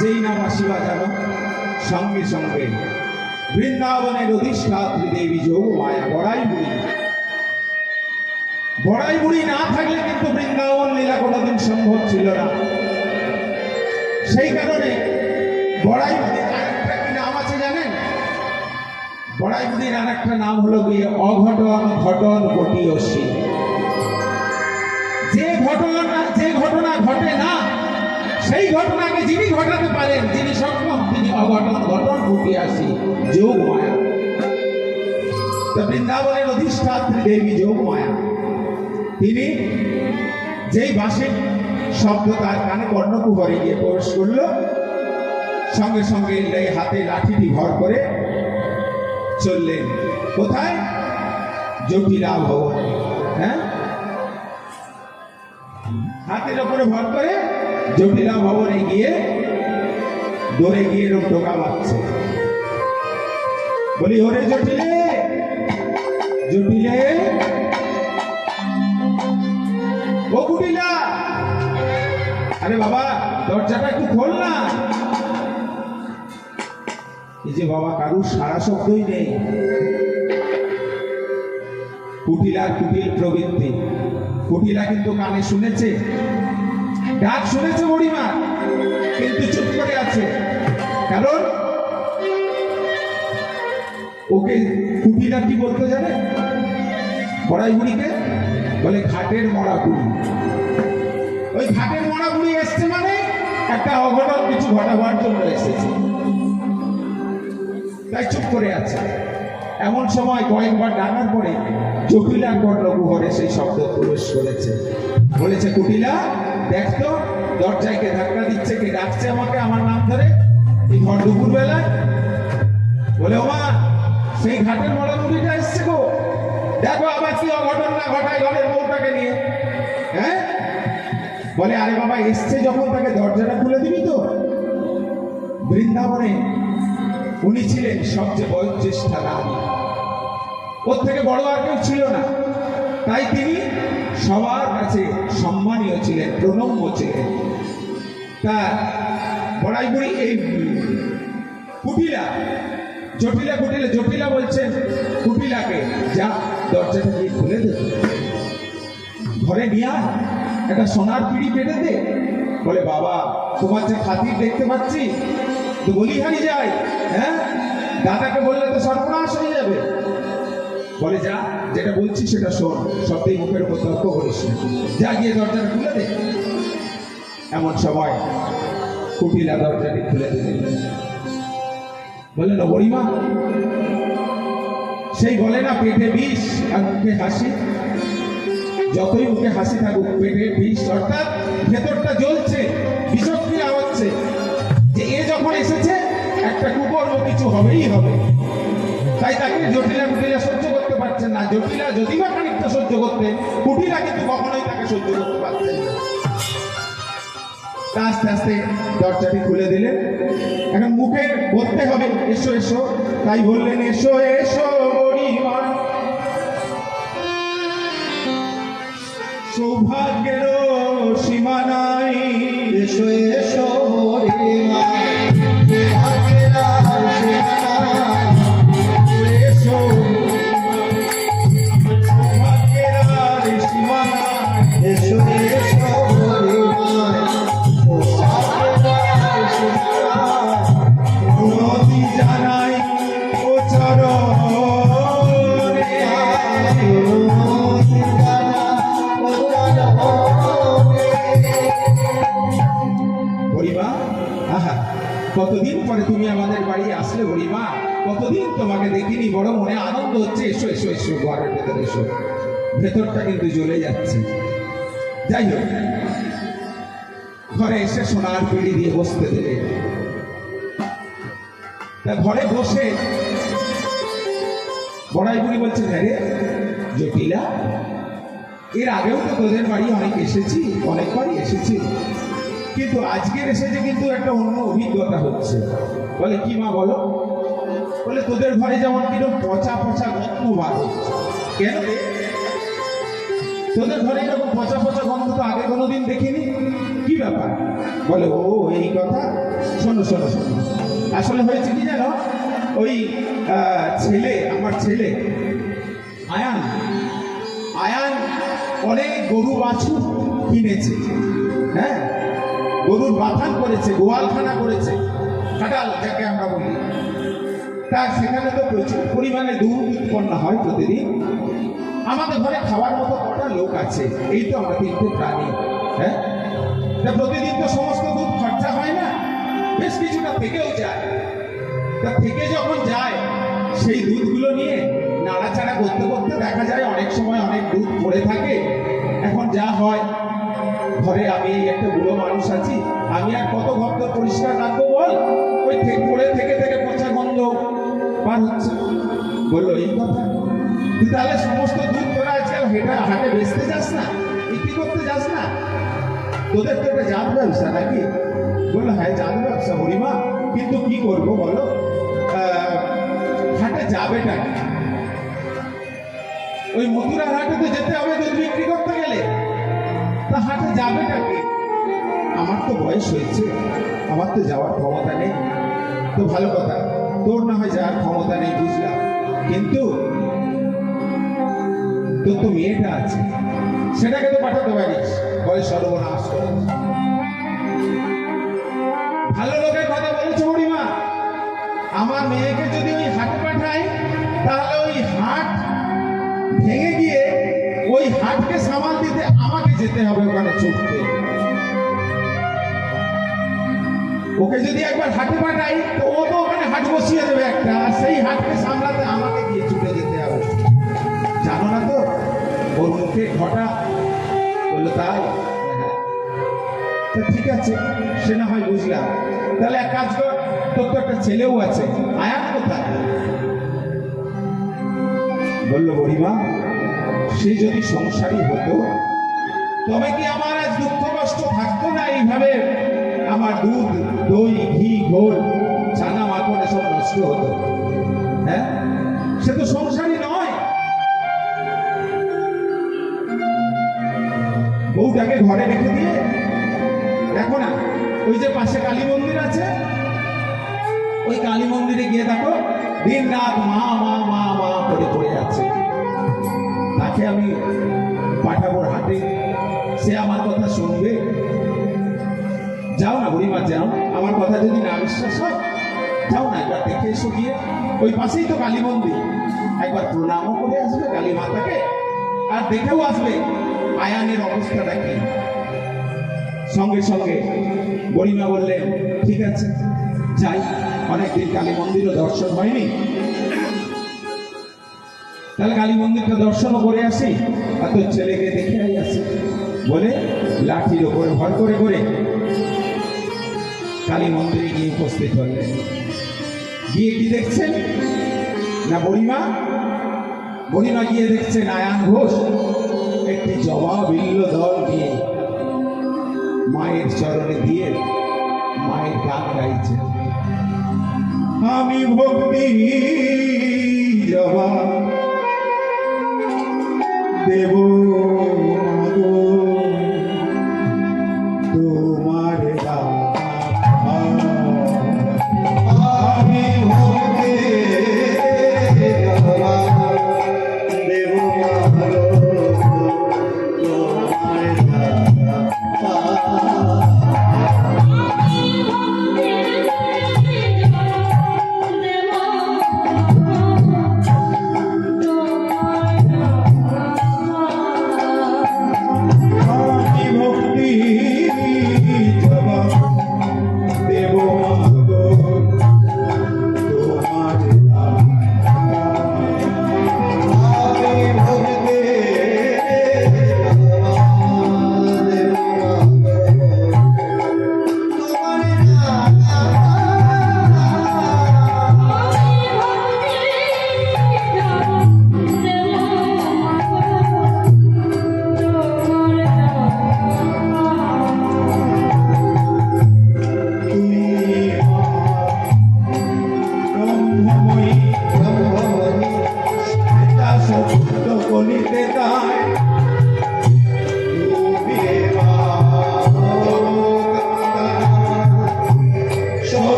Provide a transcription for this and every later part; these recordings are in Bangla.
যেই না বাঁশি বাজানো সঙ্গে সঙ্গে বৃন্দাবনের অধিষ্ঠাত্রী দেবী যোগ মায়া বড়াই বুড়ি বড়াই বুড়ি না থাকলে কিন্তু বৃন্দাবন লীলা কোনোদিন সম্ভব ছিল না। সেই কারণে বড়াই বুড়ির আরেকটা নাম আছে জানেন? বড়াই বুড়ির আরেকটা নাম হলো গিয়ে অঘটন ঘটন কটিয়সী যে ঘটনা যে ঘটনা ঘটে না সেই ঘটনাকে যিনি ঘটাতে পারেন, যিনি সক্ষম, তিনি অঘটন, ঘটন কটিয়াসী যোগ মায়া। বৃন্দাবনের অধিষ্ঠাত্রী দেবী যোগ মায়া। তিনি যেই বাসের শব্দ তার কানে কর্ণকুহরে গিয়ে প্রবেশ করল, সঙ্গে সঙ্গে হাতে লাঠিটি ভর করে চললেন। কোথায়? জটিলা ভবন। হ্যাঁ? হাতের ওপরে ভর করে জটিলা ভবনে গিয়ে দৌড়ে গিয়ে এরকম টোকা মারছে। বলি, ওরে জটিলে জটিলে আরে বাবা, দরজাটা একটু খোল না। এই যে বাবা, কারুর সারা শব্দই নেই। কুটিলার কুটিল প্রবৃত্তি। কুটিলা কিন্তু কানে শুনেছে। ডাক শুনেছে বুড়িমা, কিন্তু চুপ করে আছে। কারণ ওকে কুটিলা কি বলতে জানে? বড়াই বুড়িকে বলে ঘাটের মরা বুড়ি ওই ঘাটের মরা বুড়ি এসছে মানে একটা অঘটন কিছু ঘটাবার জন্য এসেছে। তাই চুপ করে আছে। এমন সময় কয়েকবার ডাকার পরে জটিলা কর্ণকুহরে সেই শব্দ প্রবেশ করেছে। বলেছে, কুটিলা দেখ তো দরজায় কে ধাক্কা দিচ্ছে কে, ডাকছে আমাকে, আমার নাম ধরে। এই ঘর দুপুর বেলায় বলে, ওমা, সেই ঘাটের মরা বুড়িটা এসছে গো। দেখো আবার কি অঘটন না ঘটায় ঘরের বউটাকে নিয়ে। হ্যাঁ? বলে, আরে বাবা, এসছে যখন তাকে দরজাটা খুলে দিবি তো? বৃন্দাবনে উনি ছিলেন সবচেয়ে বয়োজ্যেষ্ঠা রানী। ওর থেকে বড় আর কেউ ছিল না। তাই তিনি সবার কাছে সম্মানীয় ছিলেন প্রণম্য ছিলেন তা বড়াই বুড়ি এই কুটিলা, জটিলা কুটিলা, জটিলা বলছেন কুটিলাকে, যা দরজাটা দিয়ে খুলে দে। ঘরে নিয়ে একটা সোনার পিড়ি পেটে দে। বলে, বাবা, তোমার যে খাতির দেখতে পাচ্ছি, তো বলিহারি যাই হ্যাঁ? দাদাকে বললে তো সর্বনাশ হয়ে যাবে। বলে, যা যেটা বলছি সেটা শোন সত্যি মুখের উপর তর্ক করিস না। যা গিয়ে দরজাটা খুলে দে। এমন সময় কুটিলা দরজাটি খুলে দিলেন বলে না বড়িমা, সেই বলে না, পেটে বিষ আর মুখে হাসি? যতই মুখে হাসি থাকুক, পেটে বিষ, অর্থাৎ ভেতরটা জ্বলছে, বিষক্রিয়া হচ্ছে। যে এ যখন এসেছে, একটা কুকর্ম কিছু হবেই হবে। তাই তাকে জটিলা কুটিলা সহ্য পারছেন না। জটিলা যদি বা খানিকটা সহ্য করতেন, কুটিরা কিন্তু কখনোই তাকে সহ্য করতে পারতেন না। আস্তে আস্তে দরজাটি খুলে দিলেন। এখন মুখে বলতে হবে, এসো এসো। তাই বললেন, এসো এসো। কতদিন পরে তুমি আমাদের বাড়ি আসলে হরিমা? কতদিন তোমাকে দেখিনি, বড় মনে আনন্দ হচ্ছে। এসো এসো এসো, ঘরের ভেতরে এসো। ভেতরটা কিন্তু জ্বলে যাচ্ছে। যাই হোক, ঘরে এসে সোনার পিড়ি দিয়ে বসতে দেবে। ঘরে বসে বড়াই বুড়ি বলছে হ্যাঁ রে, জটিলা। এর আগেও তো তোদের বাড়ি অনেক এসেছি, অনেকবারই এসেছি। কিন্তু আজকের এসেছে কিন্তু একটা অন্য অভিজ্ঞতা হচ্ছে। বলে, কি মা বলো? বলে, তোদের ঘরে যেমন কীরকম পচা পচা গন্ধ বার হচ্ছে। কেন তোদের ঘরে এরকম পচা পচা গন্ধ তো আগে কোনোদিন দেখিনি। কি ব্যাপার? বলে, ও, এই কথা? শোনো শোনো শোনো। আসলে হয়েছে কি জানো? ওই ছেলে, আমার ছেলে। আয়ান আয়ান অনেক গরু বাছুর কিনেছে। হ্যাঁ? গরুর বাথান করেছে, গোয়ালখানা করেছে। খাটাল যাকে আমরা বলি। তার সেখানে তো প্রচুর পরিমাণে দুধ উৎপন্ন হয় প্রতিদিন। আমাদের ঘরে খাওয়ার মতো কটা লোক আছে, এই তো আমরা তিনটে প্রাণী। হ্যাঁ? তা প্রতিদিন তো সমস্ত দুধ খরচা হয় না। বেশ কিছুটা থেকেও যায়। তা থেকে যখন যায়, সেই দুধগুলো নিয়ে নাড়াচাড়া করতে করতে দেখা যায় অনেক সময় অনেক দুধ পড়ে থাকে। এখন যা হয়, ঘরে আমি একটা বুড়ো মানুষ আছি, আমি আর কত ভক্ত পরিষ্কার রাখব বল? ওই থেকে পড়ে থেকে থেকে পচা গন্ধ বার হচ্ছে। বলল, এই কথা? তুই তাহলে সমস্ত দুধ তোরা আজকাল হেঁটে হাটে বেচতে যাস না? বিক্রি করতে যাস না? তোদের তো একটা জাত ব্যবসা নাকি? বলল হ্যাঁ জাত ব্যবসা হরিমা, কিন্তু কি করব বলো? যাবে নাকি ওই মথুরা হাটে তো যেতে হবে দুধ বিক্রি করতে গেলে। তা হাটে যাবে নাকি আমার তো বয়স হয়েছে। আমার তো যাওয়ার ক্ষমতা নেই। তো ভালো কথা, তোর না হয় যাওয়ার ক্ষমতা নেই, বুঝলাম। কিন্তু তোর তো মেয়েটা আছে। সেটাকে তো পাঠাতে পারিস। বয়স সর্বনাশ করেছে ভালো বুড়িমা আমার মেয়েকে যদি ওই হাটে পাঠাই, তাহলে ওই হাট ভেঙে গিয়ে ওই হাটকে সামাল দিতে আমাকে যেতে হবে ওখানে ছুটতে। ওকে যদি একবার হাটে পাঠাই, তো ও তো ওখানে হাট বসিয়ে দেবে একটা, আর সেই হাটকে সামলাতে আমাকে গিয়ে ছুটে যেতে হবে। জানো না তো, ওর মুখে ঘটা। বলল, তাই? হ্যাঁ। ঠিক আছে। সে না হয় বুঝলাম। তাহলে এক কাজ কর তোর তো একটা ছেলেও আছে। আয়াত কোথায়? বলল বুড়িমা সে যদি সংসারী হতো, তবে কি আমার আজ দুঃখ কষ্ট থাকতো না এইভাবে? আমার দুধ, দই, ঘি, ঘোল ছানা মাখন এসব নষ্ট হতো। হ্যাঁ? সে তো সংসারী নয়। বউটাকে ঘরে রেখে দিয়ে, দেখো না, ওই যে পাশে কালী মন্দির আছে ওই কালী মন্দিরে গিয়ে দেখো দিন রাত মা মা মা মা করে পড়ে যাচ্ছে তাকে আমি পাঠাবো হাটে সে আমার কথা শুনবে। যাও না বুড়িমা, যাও। আমার কথা যদি না বিশ্বাস হয়, যাও না, একবার দেখে এসো গিয়ে। ওই পাশেই তো কালী মন্দির। একবার প্রণামও করে আসবে কালী মাতাকে। আর দেখেও আসবে আয়ানের অবস্থাটা কি। সঙ্গে সঙ্গে গরিমা বললেন, ঠিক আছে, যাই। অনেকদিন কালী মন্দিরও দর্শন হয়নি। তাহলে কালী মন্দিরটা দর্শনও করে আসি। আর তোর ছেলেকে দেখে আসি। বলে লাঠির ওপরে ভর করে করে কালী মন্দিরে গিয়ে উপস্থিত হলেন গিয়ে কি দেখছেন? না বুড়িমা? বুড়িমা গিয়ে দেখছেন আয়ান ঘোষ। একটি জবা বিল্ল দল দিয়ে মায়ের চরণে দিয়ে মায়ের গান গাইছেন আমি ভক্তি জবা দেব।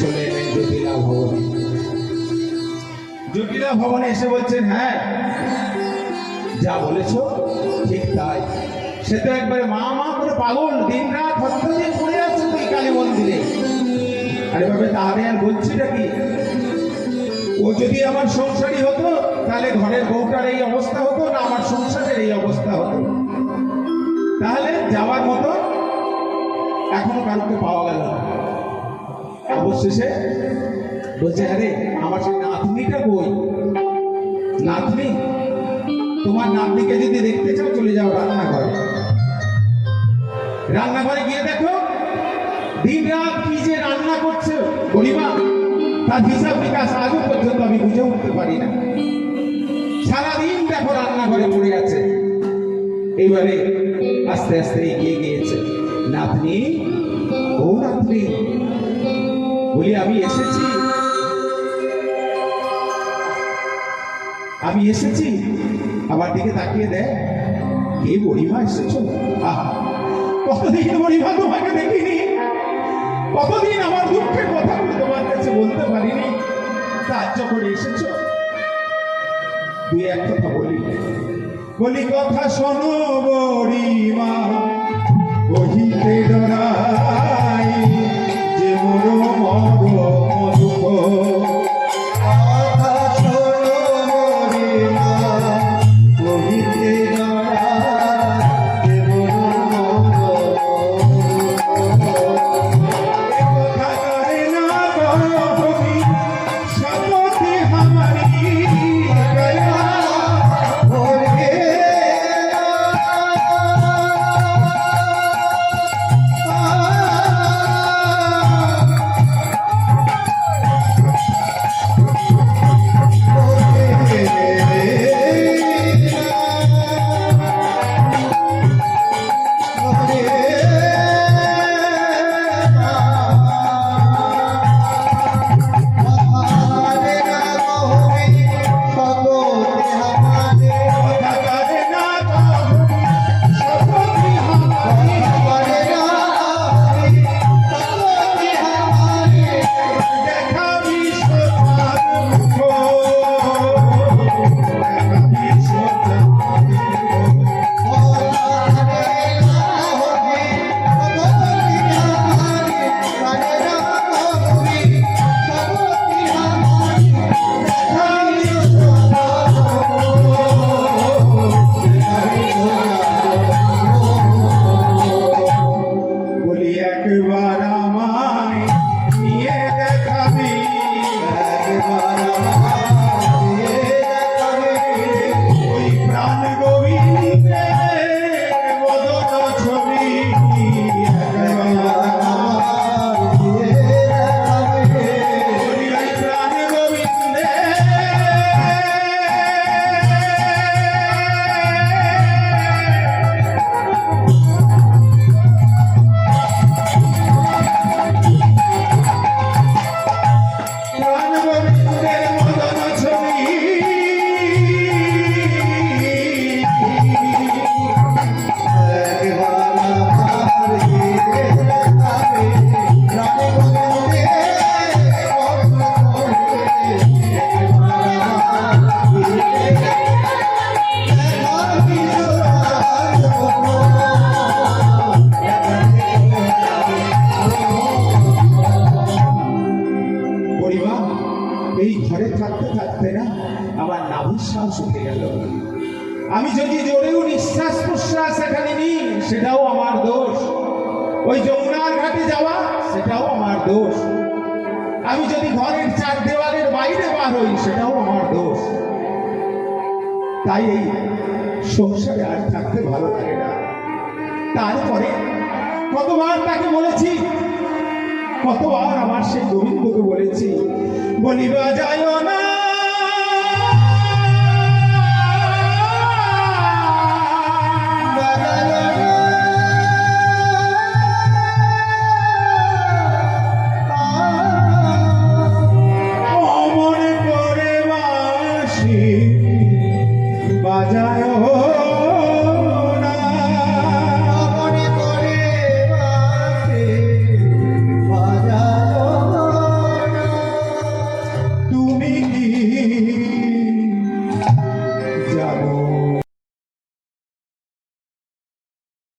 চলে এলেন জটিলা ভবনে। জটিলা ভবনে এসে বলছেন হ্যাঁ যা বলেছ, ঠিক তাই। সে তো একবারে মা মা করে পাগল দিন রাত হত্যা পড়ে আছে তুই কালী মন্দিরে। আরে ভাবে তাহলে আর বলছিটা কি? ও যদি আমার সংসারী হতো, তাহলে ঘরের বউটার এই অবস্থা হতো না আমার সংসারের এই অবস্থা হতো। তাহলে যাওয়ার মতো এখনও কারোকে পাওয়া গেল না। অবশেষে বলছে, আরে, আমার সেই নাতনিটা বই নাতনি, তোমার নাতনিকে যদি দেখতে চাও, চলে যাও রান্নাঘরে। রান্নাঘরে গিয়ে দেখো, দিন রাত কি যে রান্না করছে। গরিমা তার হিসাব বিকাশ আজও পর্যন্ত আমি বুঝে উঠতে পারি না। সারাদিন দেখো রান্নাঘরে পড়ে আছে। এইবারে আস্তে আস্তে এগিয়ে গিয়েছে। নাতনি, ও নাতনি বলি, আমি এসেছি। আমি এসেছি। আমার দিকে তাকিয়ে দেয় কে বড়িমা এসেছ? কতদিন বড়িমা তোমাকে দেখিনি। কতদিন আমার দুঃখের কথাগুলো তোমার কাছে বলতে পারিনি। সাহায্য করে এসেছ। দুই এক কথা বলি। বলি, কথা শোনো বড়িমা সেটাও আমার দোষ। ওই যমুনার ঘাটে যাওয়া, সেটাও আমার দোষ। আমি যদি ঘরের চার দেওয়ালের বাইরে বার হই, সেটাও আমার দোষ। তাই এই সংসারে আর থাকতে ভালো লাগে না। তারপরে কতবার তাকে বলেছি, কতবার আমার সেই গোবিন্দকে বলেছি, বলিবা যায় না